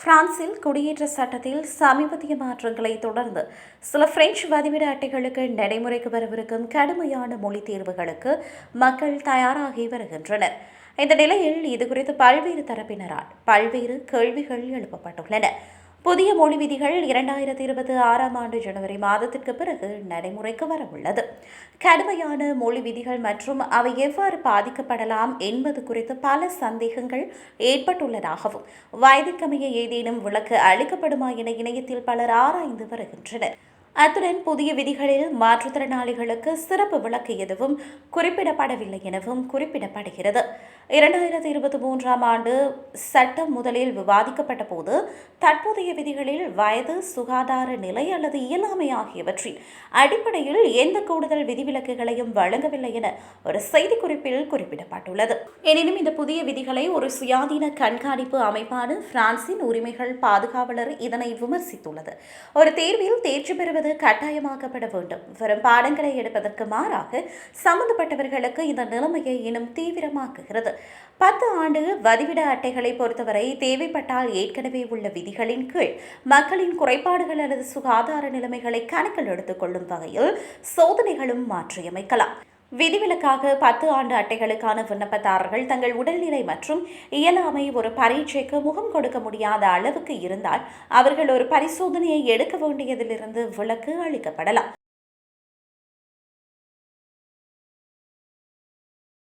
பிரான்சில் குடியேற்ற சட்டத்தில் சமீபத்திய மாற்றங்களை தொடர்ந்து சில பிரெஞ்சு வதிவிட அட்டைகளுக்கு நடைமுறைக்கு வரவிருக்கும் கடுமையான மொழி தேர்வுகளுக்கு மக்கள் தயாராகி வருகின்றனர். இந்த நிலையில் இதுகுறித்து பல்வேறு தரப்பினரால் பல்வேறு கேள்விகள் எழுப்பப்பட்டுள்ளன. புதிய மொழி விதிகள் இரண்டாயிரத்தி இருபத்தி ஆறாம் ஆண்டு ஜனவரி மாதத்திற்கு பிறகு நடைமுறைக்கு வரவுள்ளது. கடுமையான மொழி விதிகள் மற்றும் அவை எவ்வாறு பாதிக்கப்படலாம் என்பது குறித்து பல சந்தேகங்கள் ஏற்பட்டுள்ளதாகவும் வயதுக்கமைய ஏதேனும் விளக்கு அளிக்கப்படுமா என இணையத்தில் பலர் ஆராய்ந்து வருகின்றனர். அத்துடன் புதிய விதிகளில் மாற்றுத்திறனாளிகளுக்கு சிறப்பு விளக்கு எதுவும் குறிப்பிடப்படவில்லை எனவும் குறிப்பிடப்படுகிறது. இரண்டாயிரத்தி இருபத்தி மூன்றாம் ஆண்டு சட்டம் முதலில் விவாதிக்கப்பட்ட போது தற்போதைய விதிகளில் வயது சுகாதார நிலை அல்லது இயலாமை ஆகியவற்றின் அடிப்படையில் எந்த கூடுதல் விதிவிலக்குகளையும் வழங்கவில்லை என ஒரு செய்திக்குறிப்பில் குறிப்பிடப்பட்டுள்ளது. எனினும் இந்த புதிய விதிகளை ஒரு சுயாதீன கண்காணிப்பு அமைப்பான பிரான்சின் உரிமைகள் பாதுகாவலர் இதனை விமர்சித்துள்ளது. ஒரு தேர்வில் தேர்ச்சி பெறுவது கட்டாயமாக்கப்பட வேண்டும். வரும் பாடங்களை எடுப்பதற்கு மாறாக சம்பந்தப்பட்டவர்களுக்கு இந்த நிலைமையை இன்னும் தீவிரமாக்குகிறது. பத்து ஆண்டு வதிவிட அட்டைகளை பொறுத்தவரை தேவைப்பட்டால் ஏற்கனவே உள்ள விதிகளின் கீழ் மக்களின் குறைபாடுகள் அல்லது சுகாதார நிலைமைகளை கணக்கில் எடுத்துக்கொள்ளும் வகையில் சோதனைகளும் மாற்றியமைக்கலாம். விதிவிலக்காக பத்து ஆண்டு அட்டைகளுக்கான விண்ணப்பதாரர்கள் தங்கள் உடல்நிலை மற்றும் இயலாமை ஒரு பரீட்சைக்கு முகம் கொடுக்க முடியாத அளவுக்கு இருந்தால் அவர்கள் ஒரு பரிசோதனையை எடுக்க வேண்டியதிலிருந்து விலக்கு அளிக்கப்படலாம்.